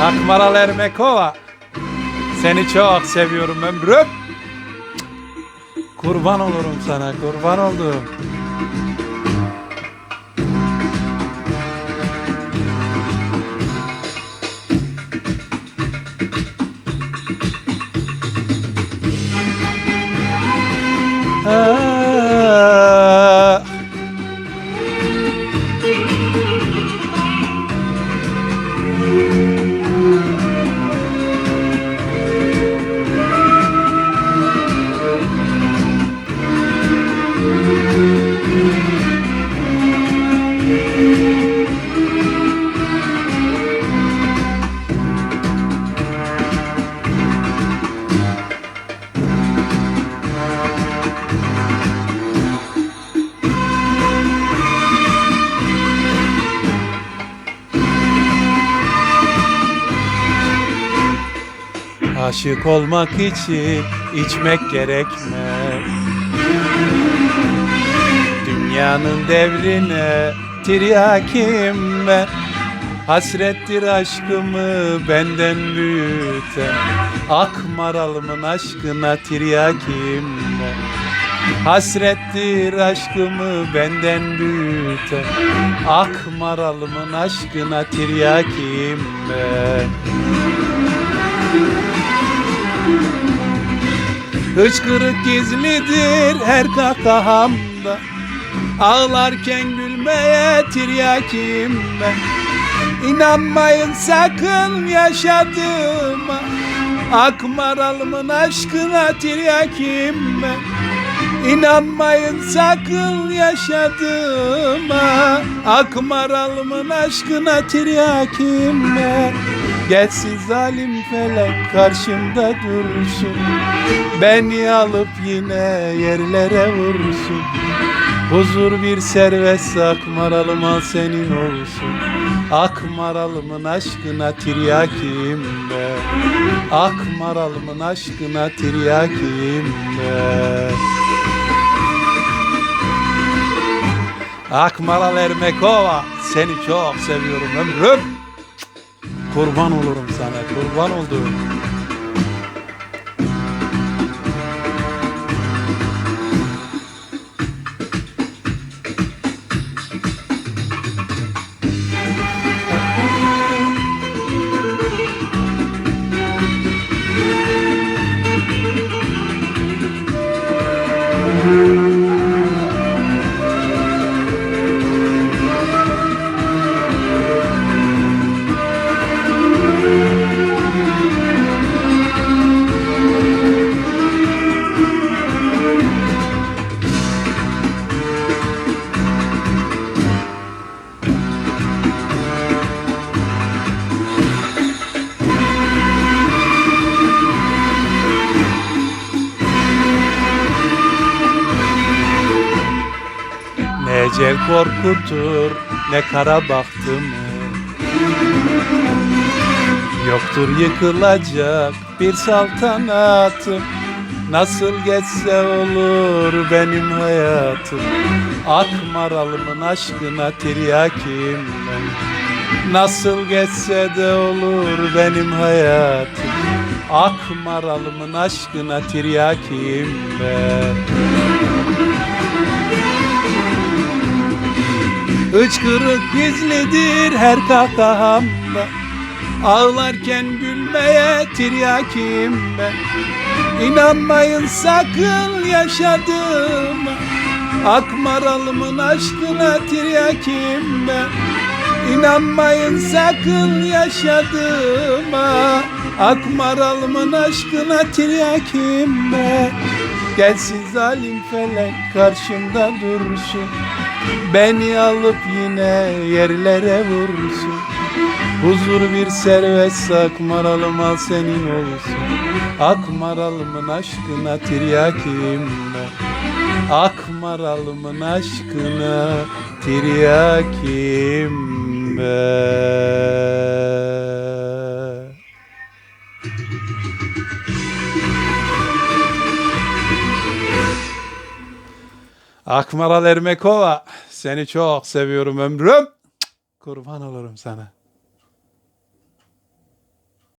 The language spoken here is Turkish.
Akmaral Ermekova. Seni çok seviyorum ömrüm. Kurban olurum sana, kurban oldum. Aşık olmak için içmek gerekmez. Dünyanın devrine tiryakim ben Hasrettir aşkımı benden büyüten Akmaralımın aşkına tiryakim ben Hasrettir aşkımı benden büyüten Akmaralımın aşkına tiryakim ben Hıçkırık gizlidir her kakahamda Ağlarken gülmeye tiryakim ben İnanmayın sakın yaşadığıma. Akmaralımın aşkına tiryakim ben İnanmayın sakın yaşadığıma. Akmaralımın aşkına tiryakim ben Gelsin zalim felek karşımda dursun. Beni alıp yine yerlere vursun. Huzur bir servet akmaralım al senin olsun. Akmaralımın aşkına tiryakim be? Akmaralımın aşkına tiryakim be? Akmaral Ermekova seni çok seviyorum ömrüm Kurban olurum sana kurban olduğum ecel korkutur ne kara bahtımı Yoktur yıkılacak bir saltanatım. Nasıl geçse olur benim hayatım. Akmaralımın aşkına tiryakim Nasıl geçse de olur benim hayatım. Akmaralımın aşkına tiryakim ben Hıçkırık gizlidir her kakahamda Ağlarken gülmeye tiryakim ben. İnanmayın sakın yaşadığıma. Akmaralımın aşkına tiryakim ben. İnanmayın sakın yaşadığıma. Akmaralımın aşkına tiryakim ben. Gelsin zalim felek karşımda dursun Beni alıp yine yerlere vursun. Huzur bir servet akmaralım al senin olsun. Akmaralımın aşkına tiryakim ben. Akmaralımın aşkına tiryakim ben Akmaral Ermekova seni çok seviyorum ömrüm. Kurban olurum sana.